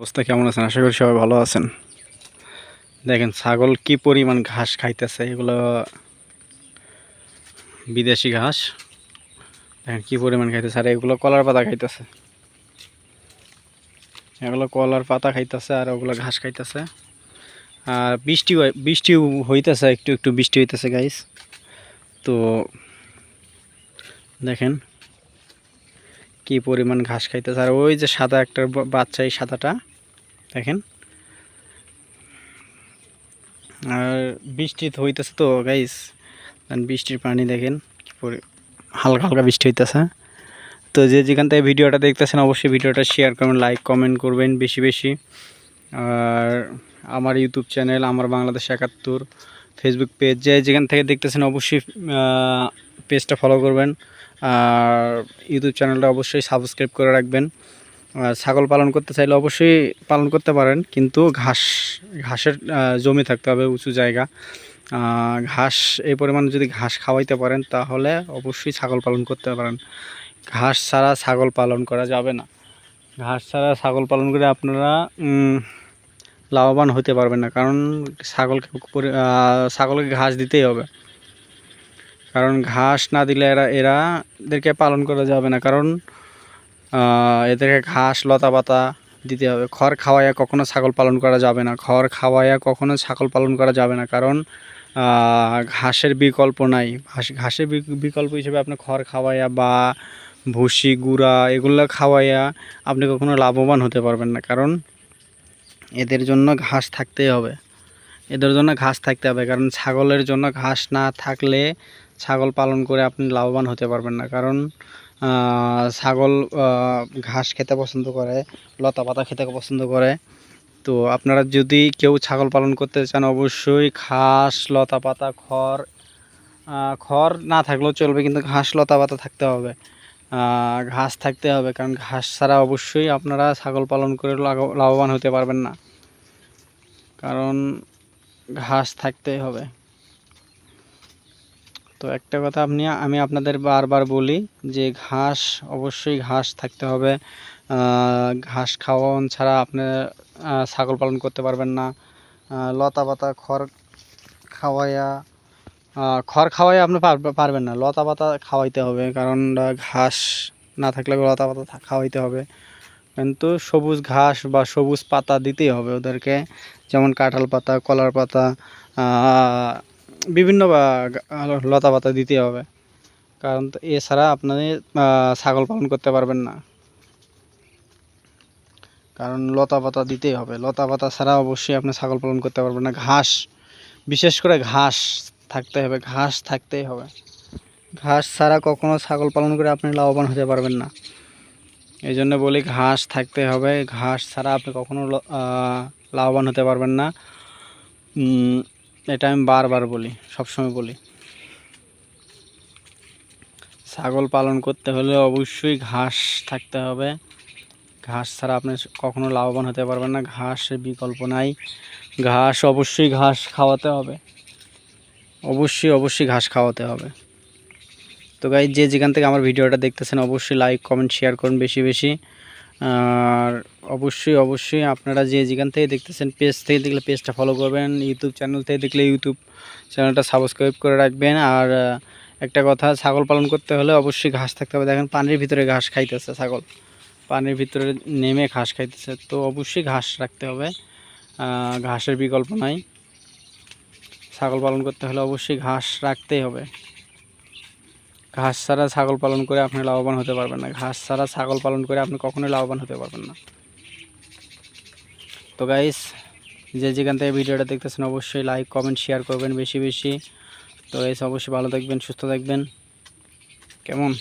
অবস্থা কেমন আছেন? আশা করি সবাই ভালো আছেন। দেখেন, ছাগল কি পরিমাণ ঘাস খাইতেছে, এগুলো বিদেশি ঘাস। দেখেন কি পরিমাণ খাইতেছে, আর এগুলো কলার পাতা খাইতেছে। এগুলো কলার পাতা খাইতেছে, আর ওগুলো ঘাস খাইতেছে। আর বৃষ্টি বৃষ্টি হইতেছে, একটু একটু বৃষ্টি হইতেছে গাইস তো দেখেন কি পরিমাণ ঘাস খাইতেছে? আর ওই যে সাদা একটা বাচ্চা, এই সাদাটা, দেখেন। আর বৃষ্টি হইতেছে তো গাইস বৃষ্টির পানি দেখেন, কি পরি, হালকা হালকা বৃষ্টি হইতেছে। তো যে যেখান থেকে ভিডিওটা দেখতেছেন, অবশ্যই ভিডিওটা শেয়ার করবেন লাইক কমেন্ট করবেন বেশি বেশি। আর আমার ইউটিউব চ্যানেল আমার বাংলাদেশ একাত্তর ফেসবুক পেজ যে যেখান থেকে দেখতেছেন, অবশ্যই পেজটা ফলো করবেন। আর ইউটিউব চ্যানেলটা অবশ্যই সাবস্ক্রাইব করে রাখবেন। ছাগল পালন করতে চাইলে অবশ্যই পালন করতে পারেন, কিন্তু ঘাস, ঘাসের জমি থাকতে হবে উঁচু জায়গা। ঘাস, এই পরিমাণ যদি ঘাস খাওয়াইতে পারেন, তাহলে অবশ্যই ছাগল পালন করতে পারেন। ঘাস ছাড়া ছাগল পালন করা যাবে না। ঘাস ছাড়া ছাগল পালন করে আপনারা লাভবান হতে পারবেন না, কারণ ছাগলকে ছাগলকে ঘাস দিতেই হবে। কারণ ঘাস না দিলে এরা এরা এদেরকে পালন করা যাবে না। কারণ এদেরকে ঘাস, লতা পাতা দিতে হবে। খড় খাওয়াইয়া কখনো ছাগল পালন করা যাবে না। খড় খাওয়াইয়া কখনো ছাগল পালন করা যাবে না। কারণ ঘাসের বিকল্প নাই। ঘাস, ঘাসের বিকল্প হিসেবে আপনি খড় খাওয়াইয়া বা ভুসি, গুঁড়া এগুলো খাওয়াইয়া আপনি কখনো লাভবান হতে পারবেন না। কারণ, এদের জন্য ঘাস থাকতেই হবে। এদের জন্য ঘাস থাকতে হবে। কারণ ছাগলের জন্য ঘাস না থাকলে ছাগল পালন করে আপনি লাভবান হতে পারবেন না। কারণ ছাগল ঘাস খেতে পছন্দ করে, লতা পাতা খেতে পছন্দ করে। তো আপনারা যদি কেউ ছাগল পালন করতে চান, অবশ্যই ঘাস, লতা পাতা, খড় খড় না থাকলেও চলবে, কিন্তু ঘাস, লতা পাতা থাকতে হবে। ঘাস থাকতে হবে, কারণ ঘাস ছাড়া অবশ্যই আপনারা ছাগল পালন করে লাভবান হতে পারবেন না। কারণ, ঘাস থাকতেই হবে। তো একটা কথা আপনি, আমি আপনাদের বারবার বলি যে ঘাস, অবশ্যই ঘাস থাকতে হবে। ঘাস খাওয়ান ছাড়া আপনি ছাগল পালন করতে পারবেন না। লতা পাতা খড় খাওয়াইয়া খড় খাওয়াই আপনি পারবেন না। লতা পাতা খাওয়াইতে হবে, কারণ ঘাস না থাকলে লতা পাতা খাওয়াইতে হবে। কিন্তু সবুজ ঘাস বা সবুজ পাতা দিতেই হবে ওদেরকে। যেমন কাঁঠাল পাতা, কলার পাতা বিভিন্ন লতা পাতা দিতে হবে। কারণ এছাড়া আপনাদের ছাগল পালন করতে পারবেন না। কারণ লতা পাতা দিতেই হবে। লতা পাতা ছাড়া অবশ্যই আপনি ছাগল পালন করতে পারবেন না। ঘাস, বিশেষ করে ঘাস থাকতে হবে। ঘাস থাকতেই হবে। ঘাস ছাড়া কখনো ছাগল পালন করে আপনি লাভবান হতে পারবেন না। এই জন্য বলি ঘাস থাকতে হবে। ঘাস ছাড়া আপনি কখনো লাভবান হতে পারবেন না। এটা আমি বারবার বলি, সবসময় বলি। ছাগল পালন করতে হলে অবশ্যই ঘাস থাকতে হবে। ঘাস ছাড়া আপনি কখনো লাভবান হতে পারবেন না, ঘাসের বিকল্প নাই। ঘাস অবশ্যই ঘাস খাওয়াতে হবে। অবশ্যই অবশ্যই ঘাস খাওয়াতে হবে। তো গাই যে যেখান থেকে আমার ভিডিওটা দেখতেছেন, অবশ্যই লাইক কমেন্ট শেয়ার করুন বেশি বেশি। আর অবশ্যই অবশ্যই আপনারা যে যেখান থেকে দেখতেছেন পেজ থেকে দেখলে পেজটা ফলো করবেন ইউটিউব চ্যানেল থেকে দেখলে ইউটিউব চ্যানেলটা সাবস্ক্রাইব করে রাখবেন। আর একটা কথা, ছাগল পালন করতে হলে অবশ্যই ঘাস থাকতে হবে। দেখেন পানির ভিতরে ঘাস খাইতেছে ছাগল। পানির ভিতরে নেমে ঘাস খাইতেছে। তো অবশ্যই ঘাস রাখতে হবে। ঘাসের বিকল্প নাই। ছাগল পালন করতে হলে অবশ্যই ঘাস রাখতেই হবে। ঘাস ছাড়া ছাগল পালন করে আপনি লাভবান হতে পারবেন না। ঘাস ছাড়া ছাগল পালন করে আপনি কখনোই লাভবান হতে পারবেন না। তো গাইস যে যেখান থেকে ভিডিওটা দেখতেছেন অবশ্যই লাইক কমেন্ট শেয়ার করবেন বেশি বেশি। তো গাইস অবশ্যই ভালো থাকবেন, সুস্থ থাকবেন। কেমন?